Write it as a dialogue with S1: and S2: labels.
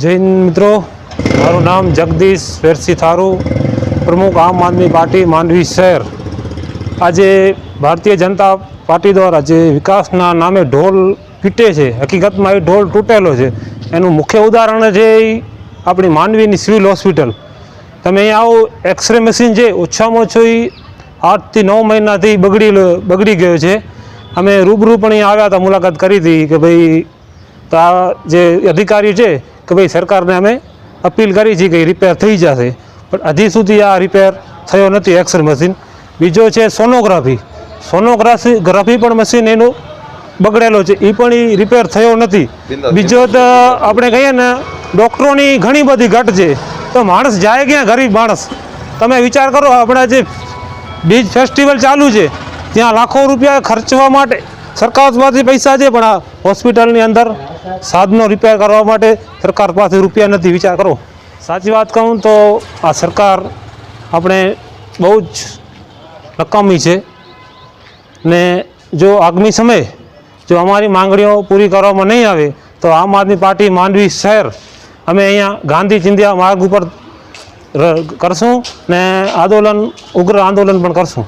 S1: જૈન મિત્રો. મારું નામ જગદીશ વેરસી થારુ, પ્રમુખ આમ આદમી પાર્ટી માંડવી શહેર. આજે ભારતીય જનતા પાર્ટી દ્વારા જે વિકાસના નામે ઢોલ પીટે છે, હકીકતમાં એ ઢોલ તૂટેલો છે. એનું મુખ્ય ઉદાહરણ છે આપણી માંડવીની સિવિલ હોસ્પિટલ. તમે અહીંયા આવો, એક્સરે મશીન છે, ઓછામાં ઓછું એ આઠથી નવ મહિનાથી બગડી બગડી ગયો છે. અમે રૂબરૂ પણ અહીંયા આવ્યા હતા, મુલાકાત કરી હતી કે ભાઈ, તો આ જે અધિકારી છે કે ભાઈ સરકારને અમે અપીલ કરી છે કે રિપેર થઈ જશે. પણ હજી સુધી આ રિપેર થયો નથી એક્સરે મશીન બીજો છે સોનોગ્રાફી સોનોગ્રાફી ગ્રાફી પણ મશીન એનું બગડેલો છે. એ પણ એ રિપેર થયો નથી. બીજો તો આપણે કહીએ ને ડૉક્ટરોની ઘણી બધી ઘટ છે. તો માણસ જાય ક્યાં? ગરીબ માણસ. તમે વિચાર કરો આપણા જે બીજ ફેસ્ટિવલ ચાલુ છે ત્યાં લાખો રૂપિયા ખર્ચવા માટે સરકાર પાસેથી પૈસા છે, પણ આ હોસ્પિટલની અંદર સાધનો રિપેર કરવા માટે સરકાર પાસે રૂપિયા નથી. વિચાર કરો. સાચી વાત કહું તો આ સરકાર આપણે બહુ જ નકામી છે. ને જો આગામી સમયે જો અમારી માંગણીઓ પૂરી કરવામાં નહીં આવે, તો આમ આદમી પાર્ટી માંડવી શહેર અમે અહીંયા ગાંધી ચિંધ્યા માર્ગ ઉપર કરશું ને આંદોલન, ઉગ્ર આંદોલન પણ કરશું.